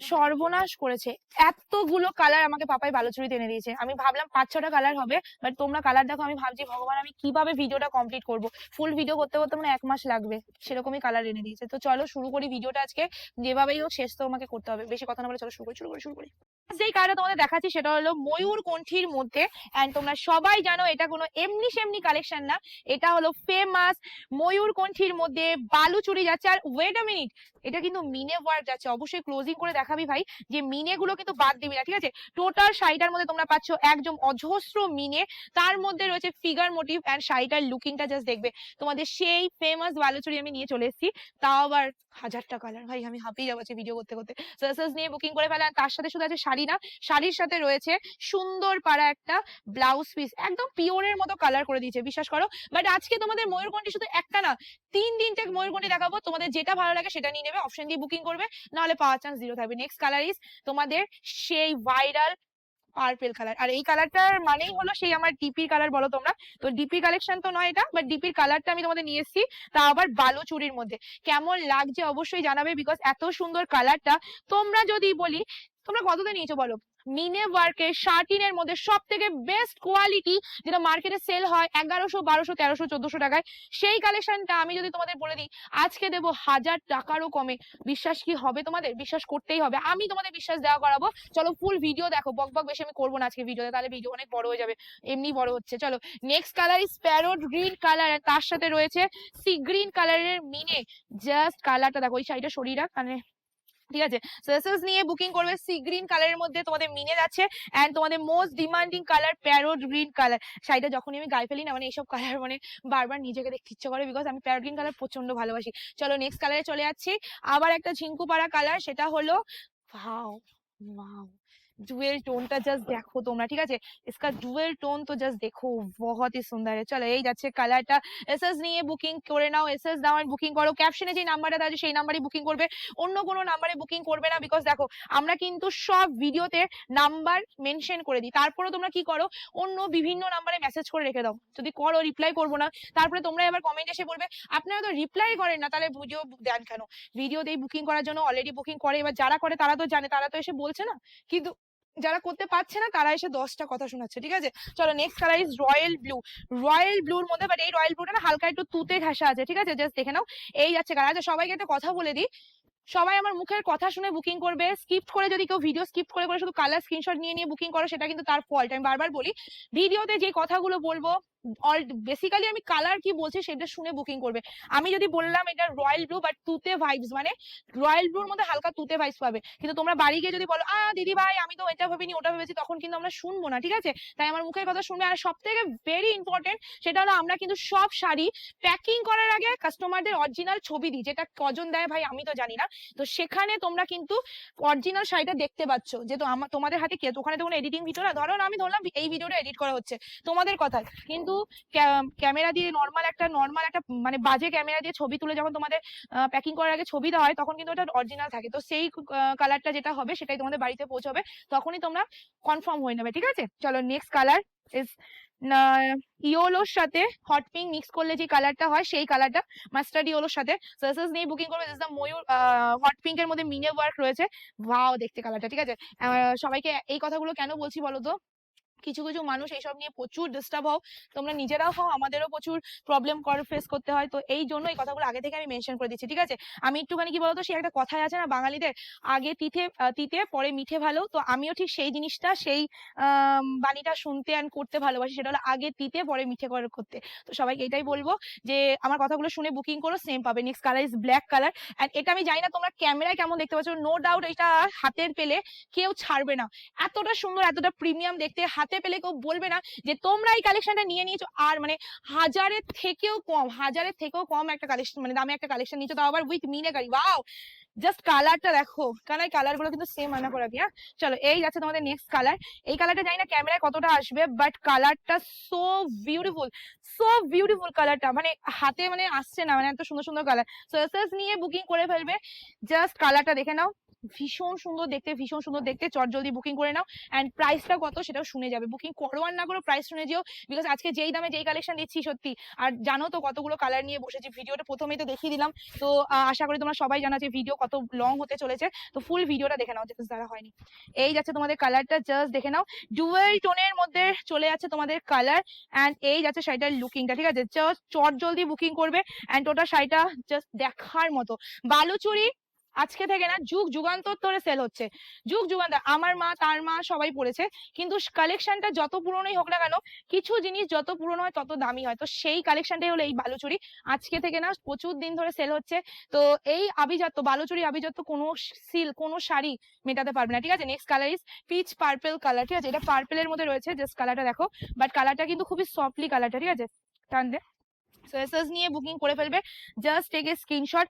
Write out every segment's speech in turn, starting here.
সর্বনাশ করেছে। এতগুলো কালার আমাকে পাপাই বালুচুরিতে এনে দিয়েছে। আমি ভাবলাম পাঁচ ছটা কালার হবে বাট তোমরা কালার দেখো, আমি ভাবছি, ভগবান, আমি কীভাবে ভিডিওটা কমপ্লিট করব? ফুল ভিডিও করতে করতে মানে এক মাস লাগবে। সেরকমই কালার এনে দিয়েছে। তো চলো শুরু করি ভিডিওটা আজকে। যেভাবেই হোক, শেষ তো আমাকে করতে হবে। বেশি কথা না বলে চলো, শুরু করি শুরু করি শুরু করি। যেই কালারটা তোমাদের দেখাচ্ছি সেটা হলো ময়ূর কণ্ঠির মধ্যে। অ্যান্ড তোমরা সবাই জানো এটা কোনো এমনি সেমনি কালেকশন না। এটা হলো ফেমাস ময়ূর কণ্ঠির মধ্যে বালুচুরি যাচ্ছে। আর ওয়েট আ মিনিট এটা কিন্তু মিনে ওয়ার্ক যাচ্ছে। অবশ্যই ক্লোজিং করে দেখাবি ভাই যে মিনে গুলো কিন্তু বাদ দিবি না, ঠিক আছে? টোটাল শাড়িটার মধ্যে তোমরা পাচ্ছ একদম অজস্র মিনে। তার মধ্যে রয়েছে ফিগার মোটিভ অ্যান্ড শাড়িটার লুকিংটা জাস্ট দেখবে। তোমাদের সেই ফেমাস বালুচুরি আমি নিয়ে চলে এসেছি। তাও আবার হাজারটা কালার ভাই, আমি হাঁপিয়ে যাব ভিডিও করতে করতে। নিয়ে বুকিং করে ফেলা। তার সাথে শুধু আছে শাড়ি না, শাড়ির সাথে রয়েছে সুন্দর পাড়া একটা ব্লাউজ পিস একদম পিওরের মতো কালার করে দিয়েছে, বিশ্বাস করো। বাট আজকে তোমাদের ময়ূরকণ্ঠী শুধু একটা না, তিন তিনটে ময়ূরকণ্ঠী দেখাবো, তোমাদের যেটা ভালো লাগে সেটা নিয়ে নেবে অপশন দিয়ে বুকিং করবে, নাহলে পাওয়ার চান্স জিরো থাকবে। নেক্সট কালার ইজ তোমাদের সেই ভাইরাল পার্পেল কালার আর এই কালারটার মানেই হলো সেই আমার ডিপির কালার বলো তোমরা। তো ডিপি কালেকশন তো নয় এটা বাট ডিপির কালারটা আমি তোমাদের নিয়ে এসেছি, তা আবার বালু চুরির মধ্যে। কেমন লাগছে অবশ্যই জানাবে বিকজ এত সুন্দর কালারটা তোমরা যদি বলি তোমরা কততে নিয়েছো বলো? মিনে ওয়ার্কের শার্টিনের মধ্যে সব থেকে বেস্ট কোয়ালিটি যেটা মার্কেটে সেল হয় এগারোশো, বারোশো, তেরোশো, চোদ্দশো টাকায়, সেই কালেকশনটা আমি যদি তোমাদের বলে দিই, আজকে দেবো হাজার টাকারও কমে। বিশ্বাস কি হবে তোমাদের? বিশ্বাস করতেই হবে। আমি তোমাদের বিশ্বাস দেওয়া করাবো। চলো ফুল ভিডিও দেখো। বক বক বেশি আমি করব না আজকে ভিডিওতে তাহলে ভিডিও অনেক বড় হয়ে যাবে। এমনি বড় হচ্ছে। চলো next colour is parrot green colour তার সাথে রয়েছে সি গ্রিন কালারের মিনে। জাস্ট কালারটা দেখো, ওই শাড়িটা শরীর মানে ঠিক আছে? সার্সেস নিয়ে বুকিং করবে সি গ্রিন কালারের মধ্যে তোমাদের মিনে যাচ্ছে অ্যান্ড তোমাদের most demanding colour parrot green colour শাড়িটা যখনই আমি গায়ে ফেলি না মানে এইসব কালার মানে বারবার নিজেকে দেখতে ইচ্ছে করে বিকজ আমি প্যারোট গ্রিন কালার প্রচণ্ড ভালোবাসি। চলো নেক্সট কালারে চলে যাচ্ছি। আবার একটা ঝিঙ্কু পাড়া কালার সেটা হলো वाओ वाओ डुअल টোনটা জাস্ট দেখো তোমরা ঠিক আছে इसका ডুয়েল টোন তো জাস্ট দেখো বহুত ही সুন্দর है চলো এই যাচ্ছে কালারটা এসএস নিয়ে বুকিং করে নাও এসএস নাও বুকিং করো ক্যাপশনে যে নাম্বারটা আছে সেই নাম্বারে বুকিং করবে অন্য কোনো নাম্বারে বুকিং করবে না বিকজ দেখো আমরা কিন্তু সব ভিডিওতে নাম্বার মেনশন করে দিই তারপরে তোমরা কি করো অন্য বিভিন্ন নাম্বারে মেসেজ করে রেখে দাও যদি করো রিপ্লাই করবো না তারপরে তোমরা এবার কমেন্ট এসে বলবে আপনারা তো রিপ্লাই করেন না তাহলে ভিডিও দেন কেন ভিডিওতেই বুকিং করার জন্য অলরেডি বুকিং করে এবার যারা করে তারা তো জানে তারা তো এসে বলছে না কিন্তু যারা করতে পারছে না, তারা এসে দশটা কথা শোনাচ্ছে, ঠিক আছে? চলো next colour is royal blue royal ব্লুর মধ্যে বাট এই রয়্যাল ব্লুটা না হালকা একটু তুতে ঘাসা আছে, ঠিক আছে? জাস্ট দেখে নাও। এই যাচ্ছে কালার আচ্ছা সবাইকে একটা কথা বলে দিই। সবাই আমার মুখের কথা শুনে বুকিং করবে। স্কিপ করে যদি কেউ ভিডিও স্কিপ করে করে শুধু কালার স্ক্রিনশট নিয়ে নিয়ে বুকিং করো, সেটা কিন্তু তার ফল্ট আমি বারবার বলি ভিডিওতে যে কথাগুলো বলব অল বেসিক্যালি আমি কালার কি বলছি সেটা শুনে বুকিং করবে। আমি যদি বললাম এটা রয়্যাল ব্লু বাট তুতে ভাইবস মানে রয়্যাল ব্লুর মধ্যে হালকা তুতে ভাইবস পাবে। কিন্তু তোমরা বাড়ি গিয়ে যদি বলো, আ, দিদি ভাই, আমি তো এটা ভাবিনি, ওটা ভেবেছি, তখন কিন্তু আমরা শুনব না, ঠিক আছে? তাই আমার মুখের কথা শুনবে। আর সব থেকে ভেরি ইম্পর্টেন্ট সেটা হলো আমরা কিন্তু সব শাড়ি প্যাকিং করার আগে কাস্টমারদের অরিজিনাল ছবি দিই, যেটা কজন দেয় ভাই আমি তো জানি না। তো সেখানে তোমরা কিন্তু অরিজিনাল শাড়িটা দেখতে পাচ্ছ। যে তোমাদের হাতে কে ওখানে তো কোনো এডিটিং ভিডিও না? ধরো আমি ধরলাম এই ভিডিওটা এডিট করা হচ্ছে, তোমাদের কথা কিন্তু ক্যামেরা দিয়ে নর্মাল একটা নর্মাল একটা মানে বাজে ক্যামেরা দিয়ে ছবি তুলে যখন তোমাদের প্যাকিং করার আগে ছবি দেওয়া হয়, তখন কিন্তু ওটা অরিজিনাল থাকে। তো সেই কালারটা যেটা হবে সেটাই তোমাদের বাড়িতে পৌঁছবে। তখনই তোমরা কনফার্ম হয়ে নেবে, ঠিক আছে? চলো নেক্সট কালার ইজ ইয়োলোর সাথে হট পিঙ্ক মিক্স করলে যে কালারটা হয়, সেই কালারটা মাস্টার্ড ইয়োলোর সাথে। সার্সেস নিয়ে বুকিং করবে দ্য ময়ূর হট পিঙ্ক এর মধ্যে মিনে ওয়ার্ক রয়েছে। ভাও দেখতে কালারটা ঠিক আছে? সবাইকে এই কথাগুলো কেন বলছি বলো তো? কিছু কিছু মানুষ এইসব নিয়ে প্রচুর ডিস্টার্ব হও। তোমরা নিজেরাও হও, আমাদেরও প্রচুর প্রবলেম কর ফেস করতে হয়। তো এই জন্য এই কথাগুলো আগে থেকে আমি মেনশন করে দিচ্ছি, ঠিক আছে? আমি একটুখানি কি বলতো সেই একটা কথাই আছে না, বাঙালিদের আগে তিথে তিতে, পরে মিঠে ভালো। তো আমিও ঠিক সেই জিনিসটা, সেই বাণীটা শুনতে আর করতে ভালোবাসি। সেটা হলো আগে তিতে, পরে মিঠে করে, করতে। তো সবাইকে এটাই বলব যে, আমার কথাগুলো শুনে বুকিং করো সেম পাবে। Next colour is black colour and এটা আমি জানি না তোমরা ক্যামেরায় কেমন দেখতে পাচ্ছ। নো ডাউট এটা হাতের পেলে কেউ ছাড়বে না। এতটা সুন্দর, এতটা প্রিমিয়াম দেখতে হাতে পেলে কেউ বলবে না যে তোমরা এই কালেকশনটা নিয়ে নিয়েছো। আর মানে হাজারের থেকেও কম, হাজারের থেকেও কম একটা কালেকশন মানে দামে একটা কালেকশন নিয়েছো, তাও আবার উইথ মিনেকারি ওয়াও জাস্ট কালারটা দেখো। কারণ এই কালারগুলো কিন্তু সেম আনা করাবি হ্যাঁ? চলো, এই যাচ্ছে তোমাদের নেক্সট কালার এই কালারটা জানি না ক্যামেরায় কতটা আসবে বাট কালারটা সো বিউটিফুল সো বিউটিফুল কালারটা মানে হাতে মানে আসছে না মানে এত সুন্দর সুন্দর কালার সো নিয়ে বুকিং করে ফেলবে। জাস্ট কালারটা দেখে নাও। ভীষণ সুন্দর দেখতে, ভীষণ সুন্দর দেখতে। চট জলদি বুকিং করে নাও। অ্যান্ড প্রাইসটা কত সেটাও শুনে যাবে। বুকিং করো আর না করো প্রাইস শুনে যেও। বিকজ আজকে যেই দামে যেই কালেকশন দিচ্ছি সত্যি। আর জানো তো কতগুলো কালার নিয়ে বসেছি। ভিডিওটা প্রথমেই তো দেখিয়ে দিলাম। তো আশা করি তোমরা সবাই জানো যে ভিডিও কত লং হতে চলেছে। তো ফুল ভিডিওটা দেখে নাও যেটা দ্বারা হয়নি। এই যাচ্ছে তোমাদের কালারটা জাস্ট দেখে নাও। ডুয়েল টোনের মধ্যে চলে যাচ্ছে তোমাদের কালার অ্যান্ড এই যাচ্ছে শাড়িটার লুকিংটা ঠিক আছে? জাস্ট চট জলদি বুকিং করবে। অ্যান্ড ওটা শাড়িটা জাস্ট দেখার মতো। বালুচুরি আজকে থেকে না যুগ যুগান্তর ধরে সেল হচ্ছে। যুগ যুগান্তর, আমার মা, তার মা সবাই পড়েছে। কিন্তু কালেকশনটা যত পুরনোই হোক না কেন, কিছু জিনিস যত পুরনো হয় তত দামি হয়। তো সেই কালেকশনটাই হলো এই বালুচুরি। আজকে থেকে না প্রচুর দিন ধরে সেল হচ্ছে। তো এই আভিজাত্য, বালুচুরি আভিজাত্য কোনো সিল কোনো শাড়ি মেটাতে পারবে না। ঠিক আছে? Next colour is peach purple colour ঠিক আছে? এটা পার্পেলের মধ্যে রয়েছে। জাস্ট কালারটা দেখো। বাট কালারটা কিন্তু খুবই সফটলি কালারটা ঠিক আছে? টান দে। এসএস নিয়ে বুকিং করে ফেলবে। জাস্ট টেক এ স্ক্রিনশট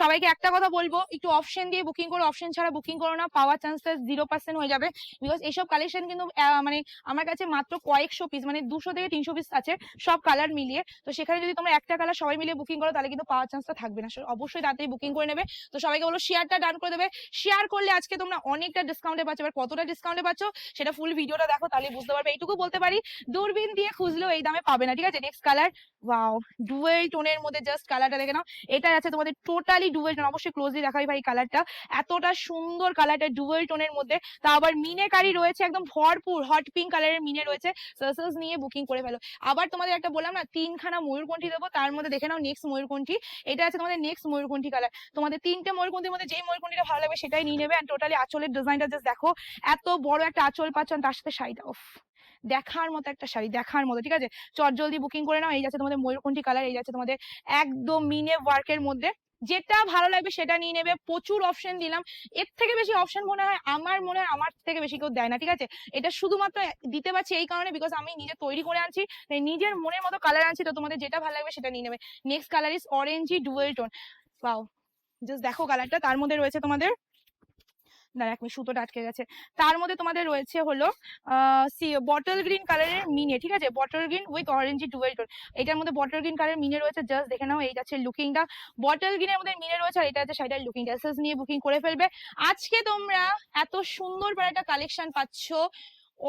সবাইকে একটা কথা বলব, একটু অপশন দিয়ে বুকিং করো। অপশন ছাড়া বুকিং করো না পাওয়ার চান্সেস জিরো পার্সেন্ট হয়ে যাবে। বিকজ এইসব কালেকশন কিন্তু মানে আমার কাছে মাত্র কয়েকশো পিস মানে দুশো থেকে তিনশো পিস আছে, সব কালার মিলিয়ে। তো সেখানে যদি তোমরা একটা কালার সবাই মিলিয়ে বুকিং করো, তাহলে কিন্তু পাওয়ার চান্সটা থাকবে না। অবশ্যই তাড়াতাড়ি বুকিং করে নেবে। তো সবাইকে বলো শেয়ারটা ডান করে দেবে। শেয়ার করলে আজকে তোমরা অনেকটা ডিসকাউন্টে পাচ্ছ। এবার কতটা ডিসকাউন্টে পাচ্ছ, সেটা ফুল ভিডিওটা দেখো, তাহলে বুঝতে পারবে। এইটুকু বলতে পারি, দূরবীন দিয়ে খুঁজলেও এই দামে পাবে না। ঠিক আছে? নেক্সট কালার ওয়াও ডুয়েল টোনের মধ্যে জাস্ট কালারটা দেখে নাও। এটা আছে তোমাদের টোটালি ডুয়েল টোন অবশ্যই ক্লোজলি দেখাই ভাই কালারটা এতটা সুন্দর কালারটা ডুয়েল টোনের মধ্যে। তা আবার মিনে কারি রয়েছে একদম ভরপুর হট পিঙ্ক কালারের মিনে রয়েছে। সার্সেস নিয়ে বুকিং করে ফেলো। আবার তোমাদের একটা বললাম না, তিনখানা ময়ূরকণ্ঠী দেবো। তার মধ্যে দেখে নাও নেক্সট ময়ূরকণ্ঠী। এটা আছে তোমাদের নেক্সট ময়ূরকণ্ঠী কালার তোমাদের তিনটে ময়ূরকণ্ঠীর মধ্যে যেই ময়ূরকণ্ঠীটা ভালো লাগবে সেটাই নিয়ে নেবে। অ্যান্ড টোটালি আঁচলের ডিজাইনটা জাস্ট দেখো। এত বড় একটা আঁচল পাচ্ছেন তার সাথে শাড়িটা, উফ। দেখার মতো একটা শাড়ি দেখার মতো ঠিক আছে? চট জলদি বুকিং করে নাও এই যাচ্ছে তোমাদের ময়ূরকণ্ঠী কালার এই যাচ্ছে তোমাদের একদম মিনে ওয়ার্কের মধ্যে। যেটা ভালো লাগবে সেটা নিয়ে নেবে প্রচুর অপশন দিলাম। এর থেকে বেশি অপশন মনে হয় আমার মনে হয় আমার থেকে বেশি কেউ দেয় না ঠিক আছে? এটা শুধুমাত্র দিতে পারছি এই কারণে বিকজ আমি নিজে তৈরি করে আনছি তাই নিজের মনের মতো কালার আনছি তো তোমাদের যেটা ভালো লাগবে সেটা নিয়ে নেবে। Next colour is orangey dual tone পাও জাস্ট দেখো কালারটা তার মধ্যে রয়েছে তোমাদের দাঁড়া এক মিনিট, সুতোটা আটকে গেছে। তার মধ্যে তোমাদের রয়েছে হলো বটল গ্রিন কালারের মিনে, ঠিক আছে? Bottle green with orangey dual tone এটার মধ্যে বটল গ্রিন কালারের মিনে রয়েছে জাস্ট দেখে নাও, এই যাচ্ছে লুকিংটা বটল গ্রিনের মধ্যে মিনে রয়েছে, আর এটা হচ্ছে শাড়িটার লুকিং এসএস নিয়ে বুকিং করে ফেলবে। আজকে তোমরা এত সুন্দর একটা কালেকশন পাচ্ছ।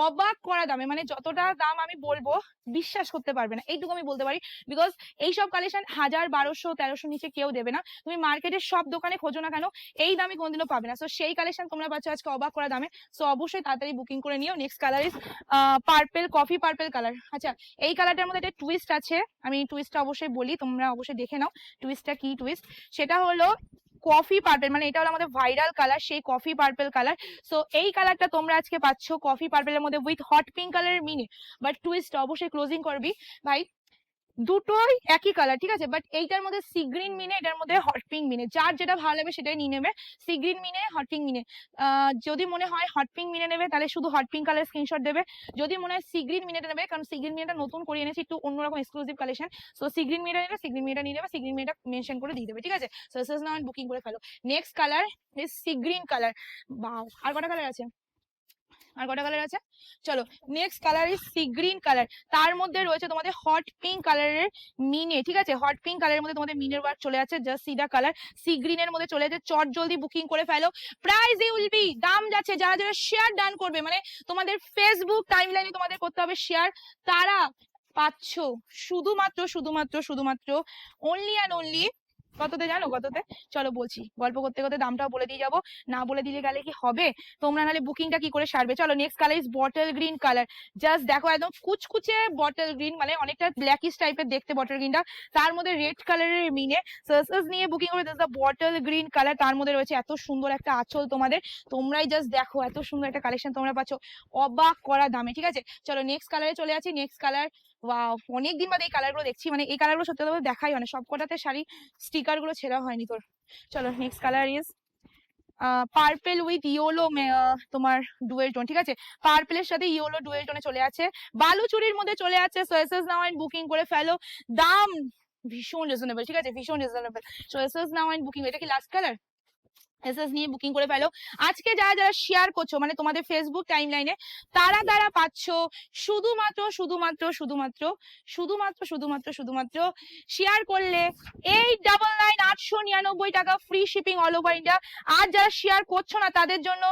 অবাক করা দামে মানে যতটা দাম আমি বলব, বিশ্বাস করতে পারবে না। এইটুকু আমি বলতে পারি বিকজ এইসব কালেকশন হাজার, বারোশো, তেরোশো নিচে কেউ দেবে না। তুমি মার্কেটের সব দোকানে খোঁজো না কেন, এই দামে কোনোদিনও পাবে না। সো সেই কালেকশন তোমরা পাচ্ছ আজকে অবাক করা দামে। সো অবশ্যই তাড়াতাড়ি বুকিং করে নিও। Next colour is purple coffee purple colour আচ্ছা এই কালারটার মধ্যে একটা টুইস্ট আছে। আমি টুইস্টটা অবশ্যই বলি, তোমরা অবশ্যই দেখে নাও টুইস্টটা কি টুইস্ট সেটা হলো কফি পার্পেল মানে এটা হলো আমাদের ভাইরাল কালার সেই কফি পার্পেল কালার সো এই কালারটা তোমরা আজকে পাচ্ছ কফি পার্পেলের মধ্যে উইথ হট পিঙ্ক কালারের মিনি বাট টুইস্ট অবশ্যই ক্লোজিং করবি। ভাই দুটোই একই কালার ঠিক আছে? বাট এইটার মধ্যে সি গ্রিন মিনে, এটার মধ্যে হট পিঙ্ক মিনে। যার যেটা ভালো লাগবে সেটাই নিয়ে নেবে। সি গ্রিন মিনে হট পিঙ্ক মিনে। যদি মনে হয় হট পিঙ্ক মিনে নেবে, তাহলে শুধু হট পিঙ্ক কালার স্ক্রিনশট দেবে। যদি মনে হয় সি গ্রিন মিনেটা নেবে, কারণ সি গ্রিন মিনেটা নতুন করে এনেছি, একটু অন্যরকম exclusive collection so sea green নেবে সি গ্রিন মিনেটা নিয়ে নেবে সি গ্রিন মিনেটা মেনশন করে দিয়ে দেবে, ঠিক আছে? সো সেস নাও বুকিং করে ফেলো। Next colour is sea green colour বাও আর কটা কালার আছে? আর কটা কালার আছে? চলো next colour is sea green colour তার মধ্যে রয়েছে তোমাদের হট পিঙ্ক কালারের মিনে ঠিক আছে? হট পিঙ্ক কালারের মধ্যে তোমাদের মিনের ওয়ার্ক চলে আছে জাস্ট সিদা কালার সি গ্রিনের মধ্যে চলে যাচ্ছে চট জলদি বুকিং করে ফেলো। প্রাইস উইল বি দাম যাচ্ছে, যারা যারা শেয়ার ডান করবে মানে তোমাদের ফেসবুক টাইমলাইনে তোমাদের করতে হবে শেয়ার তারা পাচ্ছ শুধুমাত্র শুধুমাত্র শুধুমাত্র অনলি অ্যান্ড অনলি কততে জানো, কততে? চলো বলছি, গল্প করতে করতে দামটাও বলে দিয়ে যাব। না বলে দিলে গেলে কি হবে? তোমরা নাহলে বুকিংটা কি করে সারবে? চলো next colour is bottle green colour just দেখো, একদম কুচকুচে বটল গ্রিন মানে অনেকটা ব্ল্যাকিশ টাইপের দেখতে বটল গ্রিনটা তার মধ্যে রেড কালারের মিনে সার্সেস নিয়ে বুকিং করে দ্য বটল গ্রিন কালার তার মধ্যে রয়েছে এত সুন্দর একটা আঁচল তোমাদের। তোমরাই জাস্ট দেখো, এত সুন্দর একটা কালেকশন তোমরা পাচ্ছ। অবাক করা দামে, ঠিক আছে? চলো নেক্সট কালারে চলে আছি নেক্সট কালার ওয়াও অনেকদিন বাদে এই কালারগুলো দেখছি। মানে এই কালারগুলো সত্যি কথা দেখাই হয় না। সব কটাতে শাড়ি স্টিকারগুলো ছেঁড়া হয়নি তোর। চলো next colour is purple with yellow তোমার ডুয়েল টোন ঠিক আছে? পার্পেলের সাথে ইয়োলো ডুয়েল টোনে চলে আছে। বালুচুরির মধ্যে চলে আছে। সো এসএস নাও অ্যান্ড বুকিং করে ফেলো। দাম ভীষণ রিজনেবল ঠিক আছে? ভীষণ রিজনেবল সো এসএস নাও অ্যান্ড বুকিং এটা কি লাস্ট কালার এসএস নিয়ে বুকিং করে ফেলো। আজকে যারা যারা শেয়ার করছ মানে তোমাদের ফেসবুক টাইমলাইনে তারা তারা পাচ্ছ শুধুমাত্র শুধুমাত্র শুধুমাত্র শুধুমাত্র শুধুমাত্র শুধুমাত্র শেয়ার করলে এই ডাবল নাইন আটশো নিরানব্বই টাকা free shipping all over India আর যারা শেয়ার করছ না, তাদের জন্য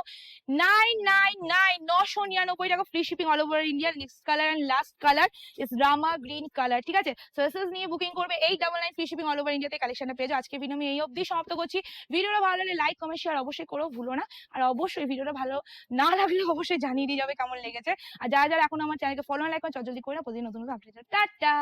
নাইন নাইন নাইন নশো নিরানব্বই টাকা free shipping all over India next colour and last colour is Rama green colour ঠিক আছে? সো এসএস নিয়ে বুকিং করবে এই double nine free shipping all over ইন্ডিয়াতে কালেকশনটা পেয়ে যাও। আজকে ভিডিও আমি এই অবধি সমাপ্ত করছি। ভিডিওটা ভালো লাগলে লাইক কমেন্ট শেয়ার অবশ্যই করো, ভুলো না। আর অবশ্যই ভিডিওটা ভালো না লাগলে অবশ্যই জানিয়ে দিয়ে যাবে কেমন লেগেছে। আর যারা যারা এখন আমার চ্যানেলকে ফলো লাইক করে জলদি করে প্রতিদিন নতুন নতুন আপডেট টাটা!